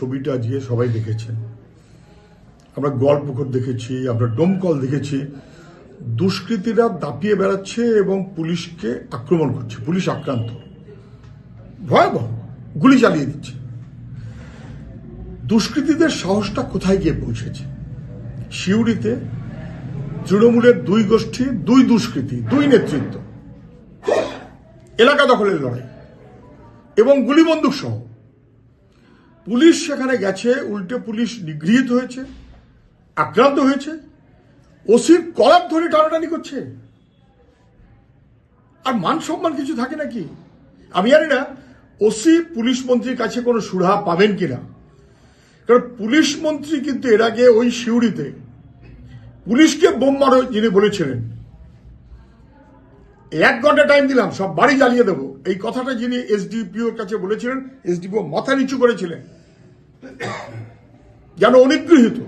ছবিটা আজকে সবাই দেখেছেন। আমরা গল্পকর দেখেছি, আমরা ডোমকল দেখেছি। দুষ্কৃতীরা দাপিয়ে বেড়াচ্ছে এবং পুলিশকে আক্রমণ করছে, পুলিশ আক্রান্ত। ভয়াবহ, গুলি চালিয়ে দিচ্ছে। দুষ্কৃতীদের সাহসটা কোথায় গিয়ে পৌঁছেছে? শিউরিতে তৃণমূলের দুই গোষ্ঠী, দুই দুষ্কৃতী, দুই নেতৃত্ব। এলাকা দখলের লড়াই এবং গুলিবন্দুক সহ পুলিশ সেখানে গেছে, উল্টে পুলিশ নিগৃহীত হয়েছে, আক্রান্ত হয়েছে, ওসির কলার ধরে টানাটানি করছে। আর মান সম্মান কিছু থাকে নাকি? আমি জানি না, ওসি পুলিশ মন্ত্রীর কাছে কোনো সুরাহা পাবেন কিনা। কারণ পুলিশ মন্ত্রী কিন্তু এর আগে ওই শিউরিতে পুলিশকে বোম মারো যিনি বলেছিলেন। এক ঘণ্টা টাইম দিলাম, সব বাড়ি জ্বালিয়ে দেবো। এই কথাটা যিনি এসডিপিওর কাছে বলেছিলেন এসডিপিও মাথা নিচু করেছিলেন। যেন অনুগৃহীত।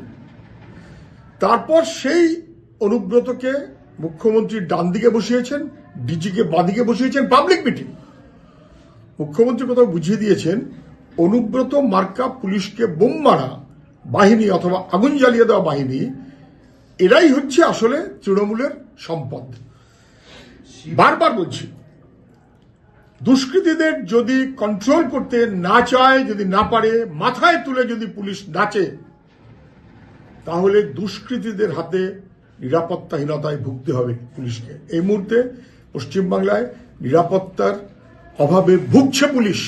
তারপর সেই অনুব্রতকে মুখ্যমন্ত্রীর ডান দিকে বসিয়েছেন ডিজিকে বাঁদিকে বসিয়েছেন পাবলিক মিটিং মুখ্যমন্ত্রী কোথাও বুঝিয়ে দিয়েছেন, অনুব্রত মার্কা পুলিশকে বোম মারা, বাহিনী অথবা আগুন জ্বালিয়ে দেওয়া বাহিনী, এরাই হচ্ছে আসলে তৃণমূলের সম্পদ। বারবার বলছি, দুষ্কৃতীদের যদি কন্ট্রোল করতে না চায়, যদি না পারে, মাথায় তুলে যদি পুলিশ নাচে, তাহলে দুষ্কৃতীদের হাতে নিরাপত্তাহীনতায় ভুগতে হবে পুলিশকে। এই মুহূর্তে পশ্চিমবাংলায় নিরাপত্তার অভাবে ভুগছে পুলিশ।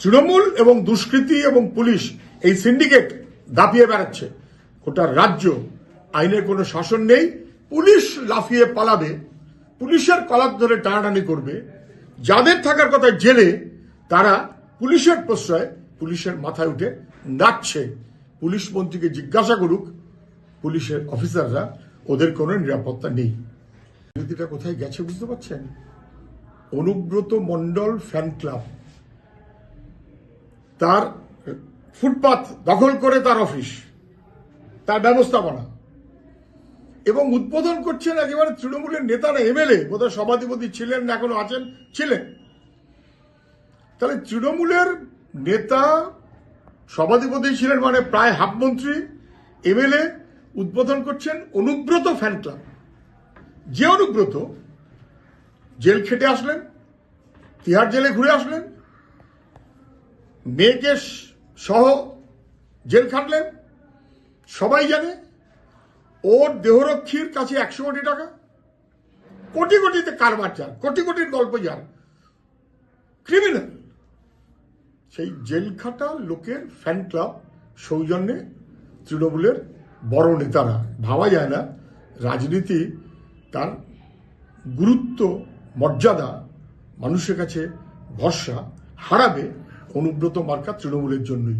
তৃণমূল এবং দুষ্কৃতী এবং পুলিশ এই সিন্ডিকেট দাপিয়ে বেড়াচ্ছে। গোটা রাজ্য, আইনের কোনো শাসন নেই, পুলিশ লাফিয়ে পালাবে। পুলিশের কলার ধরে টানাটানি করবে। যাদের থাকার কথা জেলে, তারা পুলিশের প্রশ্রয় পুলিশের মাথায় উঠে নাচছে। পুলিশ মন্ত্রীকে জিজ্ঞাসা করুক, পুলিশের অফিসাররা ওদের কোনো নিরাপত্তা নেই। রাজনীতিটা কোথায় গেছে বুঝতে পারছেন? Anubrata Mondal fan club. তার ফুটপাত দখল করে তার অফিস। তার ব্যবস্থাপনা। এবং উদ্বোধন করছেন একেবারে তৃণমূলের নেতারা, এমএলএ। বোধহয় সভাধিপতি ছিলেন না, এখনও আছেন, ছিলেন। তাহলে তৃণমূলের নেতা, সভাধিপতি ছিলেন মানে প্রায় হাফ মন্ত্রী, এমএলএ উদ্বোধন করছেন অনুব্রত ফ্যান ক্লাব। যে অনুব্রত জেল খেটে আসলেন, তিহার জেলে ঘুরে আসলেন, মেয়েকে সহ জেল খাটলেন, সবাই জানে ওর দেহরক্ষীর কাছে একশো কোটি টাকা? কোটি কোটিতে কারবার যান, কোটি কোটির গল্প যান। ক্রিমিনাল সেই জেল খাটা লোকের ফ্যান ক্লাব সৌজন্যে তৃণমূলের বড় নেতারা। ভাবা যায় না, রাজনীতি তার গুরুত্ব, মর্যাদা, মানুষের কাছে ভরসা, হারাবে অনুব্রত মার্কা তৃণমূলের জন্যই।